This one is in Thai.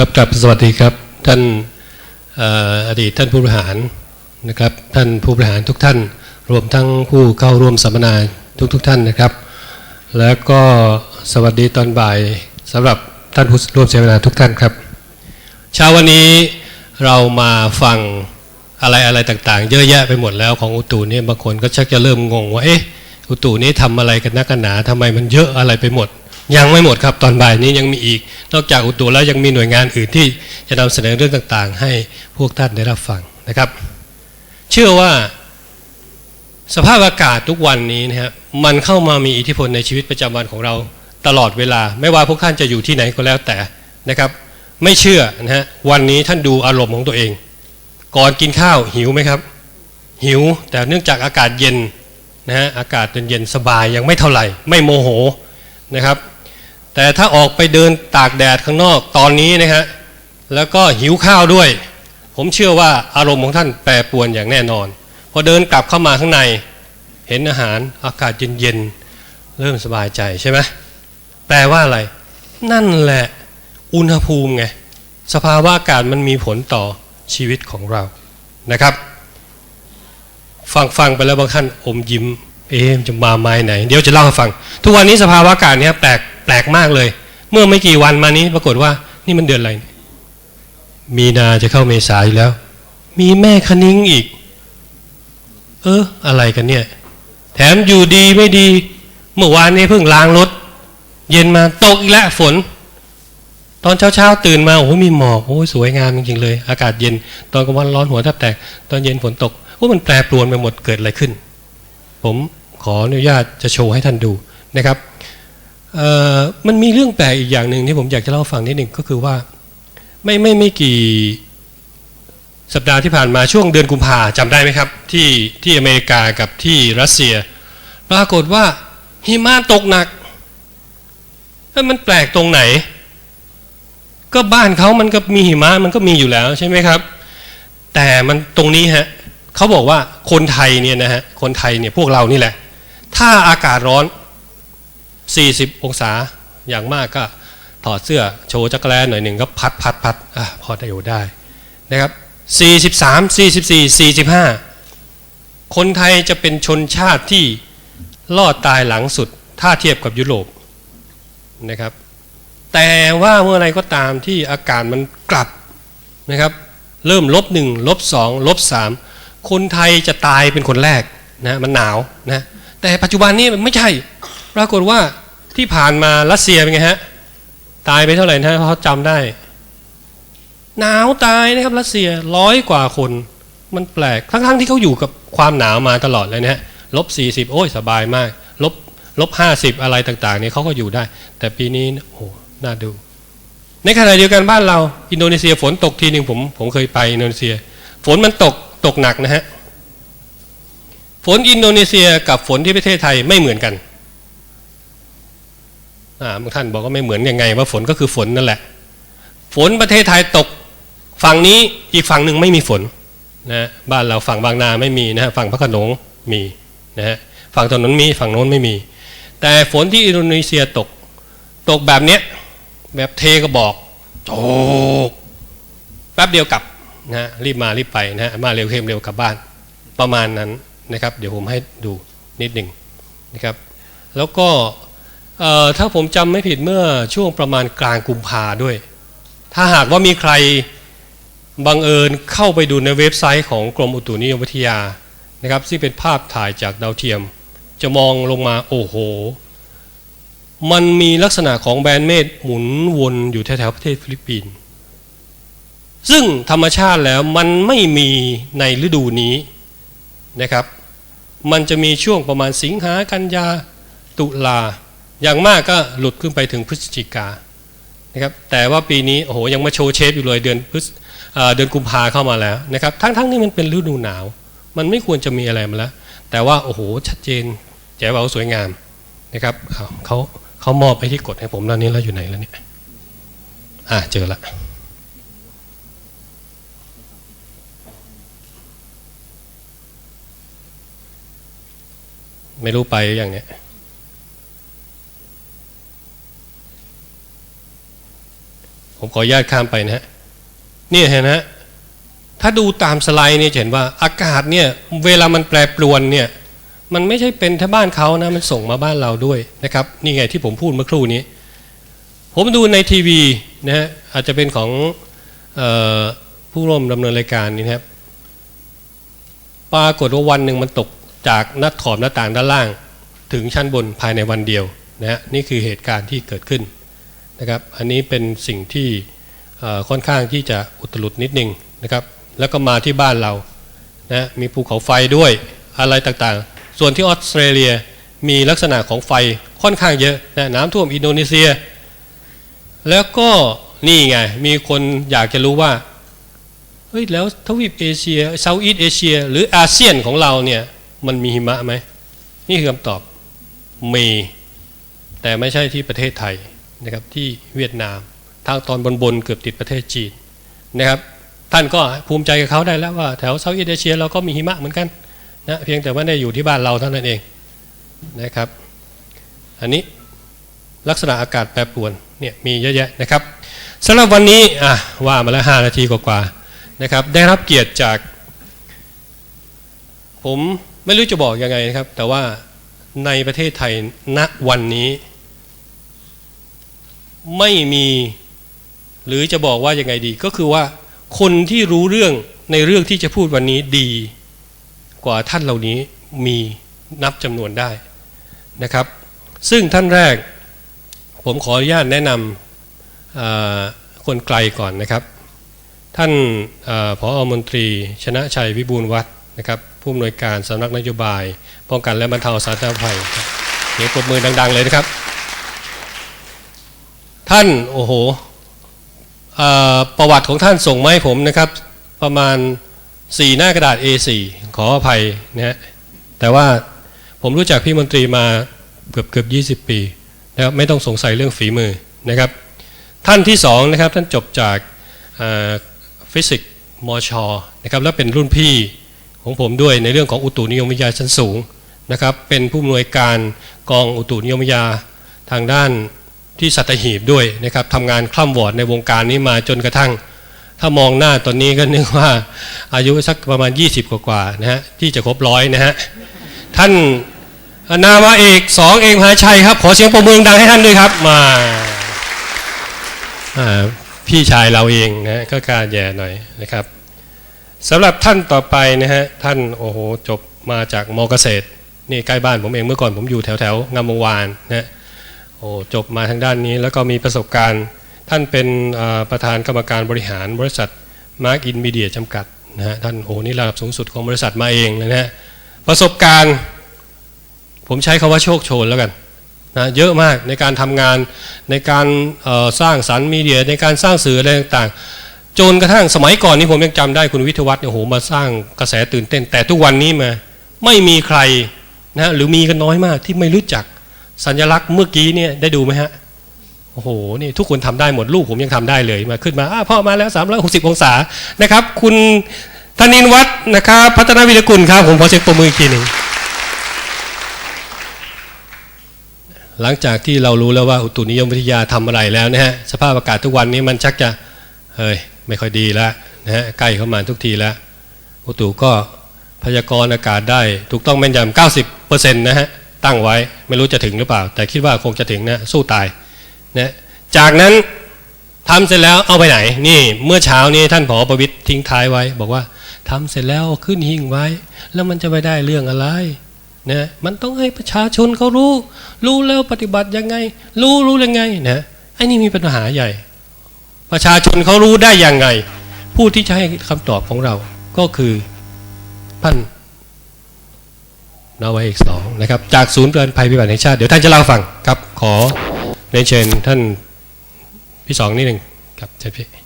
ครับกลับสวัสดีครับท่านอดีตท่านผู้บริหารนะครับ ท่านผู้บริหารทุกท่าน รวมทั้งผู้เข้าร่วมสัมมนาทุกๆท่านนะครับ แล้วก็สวัสดีตอนบ่ายสำหรับท่านผู้ร่วมเสวนาทุกท่านครับ เช้าวันนี้เรามาฟังอะไรอะไรต่างๆ เยอะแยะไปหมดแล้วของอุตุเนี่ยบางคนก็ชักจะเริ่มงงว่าเอ๊ะอุตุนี้ทำอะไรกันนักกันหนาทำไมมันเยอะอะไรไปหมด ยังไม่หมดครับตอนบ่ายนี้ยังมีอีก นอกจากอุตุแล้วยังมีหน่วยงานอื่นที่จะนำเสนอเรื่องต่างๆ ให้พวกท่านได้รับฟังนะครับ เชื่อว่าสภาพอากาศทุกวันนี้นะครับมันเข้ามามีอิทธิพลในชีวิตประจำวันของเราตลอดเวลา ไม่ว่าพวกท่านจะอยู่ที่ไหนก็แล้วแต่นะครับ ไม่เชื่อนะฮะวันนี้ท่านดูอารมณ์ของตัวเอง ก่อนกินข้าวหิวไหมครับ หิวแต่เนื่องจากอากาศเย็นนะฮะอากาศเย็นๆสบายยังไม่เท่าไหร่ ไม่โมโหนะครับ แต่ถ้าออกไปเดินตากแดดข้างนอกตอนนี้นะฮะแล้วก็หิวข้าวด้วย ผมเชื่อว่าอารมณ์ของท่านแปรปรวนอย่างแน่นอน พอเดินกลับเข้ามาข้างใน เห็นอาหารอากาศเย็นๆเริ่มสบายใจใช่ไหมแปลว่าอะไร นั่นแหละอุณหภูมิไงสภาวะอากาศมันมีผลต่อชีวิตของเรานะครับ ฟังฟังไปแล้วบางท่านอมยิ้ม เอ๊ะจะมาไม้ไหน เดี๋ยวจะเล่าให้ฟัง ทุกวันนี้สภาวะอากาศเนี้ยแปลก แปลกมากเลย เมื่อไม่กี่วันมานี้ปรากฏว่า นี่มันเดือนอะไร มีนาจะเข้าเมษาอยู่แล้ว มีแม่คณิ้งอีก เออ อะไรกันเนี่ย แถมอยู่ดีไม่ดี เมื่อวานนี้เพิ่งล้างรถ เย็นมาตกอีกแล้วฝน ตอนเช้าๆตื่นมาโอ้โหมีหมอกโอ้ยสวยงามจริงๆเลย อากาศเย็น ตอนกลางวันร้อนหัวแทบแตก ตอนเย็นฝนตกโอ้มันแปรปรวนไปหมดเกิดอะไรขึ้น ผมขออนุญาตจะโชว์ให้ท่านดูนะครับ มันมีเรื่องแปลกอีกอย่างหนึ่งที่ผมอยากจะเล่าฟังนิดหนึ่งก็คือว่า ไม่ไม่ไม่กี่สัปดาห์ที่ผ่านมาช่วงเดือนกุมภาจำได้ไหมครับ ที่ที่อเมริกากับที่รัสเซีย ปรากฏว่าหิมะตกหนักมันแปลกตรงไหน ก็บ้านเขามันก็มีหิมะมันก็มีอยู่แล้วใช่ไหมครับ แต่มันตรงนี้ฮะเขาบอกว่าคนไทยเนี่ยนะฮะคนไทยเนี่ยพวกเรานี่แหละ ถ้าอากาศร้อน 40 องศาอย่างมากก็ถอดเสื้อโชว์จักรแลหน่อยหนึ่งก็พัดพัดพัดอพอได้อยู่ได้นะครับ43 44 45 คนไทยจะเป็นชนชาติที่รอดตายหลังสุด ถ้าเทียบกับยุโรปนะครับ แต่ว่าเมื่อไรก็ตามที่อากาศมันกลับนะครับ เริ่มลบหนึ่งลบสองลบสามคนไทยจะตายเป็นคนแรกนะมันหนาวนะแต่ปัจจุบันนี้มันไม่ใช่ ปรากฏว่าที่ผ่านมารัสเซียเป็นไงฮะ ตายไปเท่าไหร่นะเพราะเขาจำได้ หนาวตายนะครับรัสเซียร้อยกว่าคน มันแปลกทั้งๆที่เขาอยู่กับความหนาวมาตลอดเลยนะฮะลบสี่สิบโอ้ยสบายมากลบลบห้าสิบอะไรต่างๆเนี่ยเขาก็อยู่ได้ แต่ปีนี้โอ้โหน่าดู ในขณะเดียวกันบ้านเราอินโดนีเซียฝนตกทีหนึ่งผมผมเคยไปอินโดนีเซีย ฝนมันตกตกหนักนะฮะฝนอินโดนีเซียกับฝนที่ประเทศไทยไม่เหมือนกัน บางท่านบอกว่าไม่เหมือนยังไง ว่าฝนก็คือฝนนั่นแหละ ฝนประเทศไทยตกฝั่งนี้อีกฝั่งหนึ่งไม่มีฝนนะบ้านเราฝั่งบางนาไม่มีนะฮะฝั่งพระขนงมีนะฮะฝั่งถนนมีฝั่งโน้นไม่มี แต่ฝนที่อินโดนีเซียตก ตกแบบเนี้ยแบบเทก็บอกโจกแป๊บเดียวกลับนะฮะรีบมารีบไปนะฮะมาเร็วเข้มเร็วกลับบ้านประมาณนั้นนะครับ เดี๋ยวผมให้ดูนิดหนึ่งนะครับ แล้วก็ ถ้าผมจำไม่ผิดเมื่อช่วงประมาณกลางกุมภาด้วย ถ้าหากว่ามีใครบังเอิญเข้าไปดูในเว็บไซต์ของกรมอุตุนิยมวิทยานะครับซึ่งเป็นภาพถ่ายจากดาวเทียม จะมองลงมาโอ้โห มันมีลักษณะของแบนเมฆหมุนวนอยู่แถวๆประเทศฟิลิปปินส์ซึ่งธรรมชาติแล้วมันไม่มีในฤดูนี้นะครับ มันจะมีช่วงประมาณสิงหากันยาตุลา อย่างมากก็หลุดขึ้นไปถึงพฤศจิกานะครับแต่ว่าปีนี้โอ้โหยังมาโชว์เชฟอยู่เลยเดือนพฤศเดือนกุมภาเข้ามาแล้วนะครับทั้งๆที่มันเป็นฤดูหนาว มันไม่ควรจะมีอะไรมาแล้ว แต่ว่าโอ้โหชัดเจนแจ๋วสวยงามนะครับเขาเขามอบไอ้ที่กดให้ผมแล้วนี้แล้วอยู่ไหนแล้วเนี่ยอ่าเจอละไม่รู้ไปอยังเนี่ย โอ ผมขออนุญาตข้ามไปนะฮะนี่เห็นนะฮะถ้าดูตามสไลด์เนี่ยเห็นว่าอากาศเนี่ยเวลามันแปรปรวนเนี่ยมันไม่ใช่เป็นแค่บ้านเขานะมันส่งมาบ้านเราด้วยนะครับนี่ไงที่ผมพูดเมื่อครู่นี้ ผมดูในทีวีนะฮะอาจจะเป็นของออผู้ร่วมดำเนินรายการนี่นะครับปรากฏว่าวันหนึ่งมันตกจากหน้าขอบหน้าต่างด้านล่าง ถึงชั้นบนภายในวันเดียวนะฮะนี่คือเหตุการณ์ที่เกิดขึ้น นะครับ อันนี้เป็นสิ่งที่ค่อนข้างที่จะอุตลุดนิดนึงนะครับ แล้วก็มาที่บ้านเรานะมีภูเขาไฟด้วยอะไรต่างๆ ส่วนที่ออสเตรเลียมีลักษณะของไฟค่อนข้างเยอะนะน้ำท่วมอินโดนีเซีย แล้วก็นี่ไง มีคนอยากจะรู้ว่าเฮ้ยแล้วทวีปเอเชียเซาท์อีสเอเชียหรืออาเซียนของเราเนี่ยมันมีหิมะไหม นี่คือคำตอบมี แต่ไม่ใช่ที่ประเทศไทย นะครับที่เวียดนาม ทางตอนบนๆเกือบติดประเทศจีนนะครับ ท่านก็ภูมิใจกับเขาได้แล้วว่าแถวเซาท์อีสเอเชียเราก็มีหิมะเหมือนกันนะเพียงแต่ว่าได้อยู่ที่บ้านเราเท่านั้นเองนะครับ อันนี้ลักษณะอากาศแปรปรวนเนี่ยมีเยอะแยะนะครับสำหรับวันนี้อะว่ามาแล้ว5นาทีกว่าๆนะครับ ได้รับเกียรติจาก ผมไม่รู้จะบอกยังไงนะครับ แต่ว่าในประเทศไทยณวันนี้ ไม่มี หรือจะบอกว่ายังไงดี ก็คือว่าคนที่รู้เรื่องในเรื่องที่จะพูดวันนี้ดี กว่าท่านเหล่านี้มีนับจำนวนได้นะครับ ซึ่งท่านแรก ผมขออนุญาตแนะนำคนไกลก่อนนะครับ ท่านออผอมนตรี ชนะชัยวิบูลวัฒนะครับผู้อำนวยการสำนักนโยบาย ป้องกันและบรรเทาสาธารณภัยเดี๋ยวปรบมือดัง ๆ เลยนะครับ ท่านโอ้โหประวัติของท่านส่งมาให้ผมนะครับ ประมาณ 4 หน้ากระดาษ A4 ขออภัยนะฮะแต่ว่าผมรู้จักพี่มนตรีมาเกือบเกือบ20 ปีนะครับไม่ต้องสงสัยเรื่องฝีมือนะครับ ท่านที่สองนะครับท่านจบจากฟิสิกส์มชนะครับและเป็นรุ่นพี่ของผมด้วยในเรื่องของอุตุนิยมวิทยาชั้นสูงนะครับ เป็นผู้อำนวยการกองอุตุนิยมวิทยาทางด้าน ที่สัตหีบด้วยนะครับทำงานคล่ำวอดในวงการนี้มาจนกระทั่ง ถ้ามองหน้าตอนนี้ก็นึกว่าอายุสักประมาณ 20 กว่าๆนะฮะที่จะครบร้อยนะฮะท่านนาวาเอกสองเอกมหาชัยครับ ขอเสียงปรบมือดังให้ท่านด้วยครับมาพี่ชายเราเองนะฮะก็การแย่หน่อยนะครับสำหรับท่านต่อไปนะฮะท่านโอ้โหจบมาจากมอเกษตรนี่ใกล้บ้านผมเองเมื่อก่อนผมอยู่แถวแถวงามวงวานนะ อ้จบมาทางด้านนี้แล้วก็มีประสบการณ์ ท่านเป็นประธานกรรมการบริหารบริษัทมาร์กอินมีเดียจำกัดนะฮะท่านโอ้นี่ระดับสูงสุดของบริษัทมาเองเลยนะฮะประสบการณ์ ผมใช้คาว่าโชคโชนแล้วกันนะเยอะมากในการทำงานในการสร้างสรรค์มีเดียในการสร้างสื่ออะไรต่างๆจนกระทั่งสมัยก่อนนี้ผมยังจำได้คุณวิทวัฒน์เนี่ยโหมาสร้างกระแสตื่นเต้น แต่ทุกวันนี้มาไม่มีใครนะหรือมีกันน้อยมากที่ไม่รู้จัก สัญลักษณ์เมื่อกี้เนี่ยได้ดูไหมฮะโอ้โหนี่ทุกคนทำได้หมดลูกผมยังทำได้เลยมาขึ้นมาอพ่อมาแล้ว 360 องศานะครับ คุณธนินวัฒน์นะครับพัฒนาวิรกุลครับ ผมขอเช็คประมืออีกทีหนึ่งหลังจากที่เรารู้แล้วว่าอุตุนิยมวิทยาทำอะไรแล้วนะฮะสภาพอากาศทุกวันนี้มันชักจะเฮ้ยไม่ค่อยดีแล้วนะฮะใกล้เข้ามาทุกทีแล้วอุตุก็พยากรณ์อากาศได้ ถูกต้องแม่นยำ90%นะฮะ ตั้งไว้ ไม่รู้จะถึงหรือเปล่า แต่คิดว่าคงจะถึงนะสู้ตายนะจากนั้นทำเสร็จแล้วเอาไปไหน นี่เมื่อเช้านี้ท่านผอประวิตรทิ้งท้ายไว้ บอกว่าทำเสร็จแล้วขึ้นหิ้งไว้ แล้วมันจะไปได้เรื่องอะไรนะมันต้องให้ประชาชนเขารู้ รู้แล้วปฏิบัติยังไง รู้รู้ยังไงนะไอ้นี่มีปัญหาใหญ่ ประชาชนเขารู้ได้ยังไง ผู้ที่จะให้คำตอบของเราก็คือท่าน นาวาเอกสองนะครับจากศูนย์เตือนภัยพิบัติแห่งชาติ เดี๋ยวท่านจะเล่าฟังครับขอเรียนเชิญท่านพี่สองนิดหนึ่งครับเชิญพี่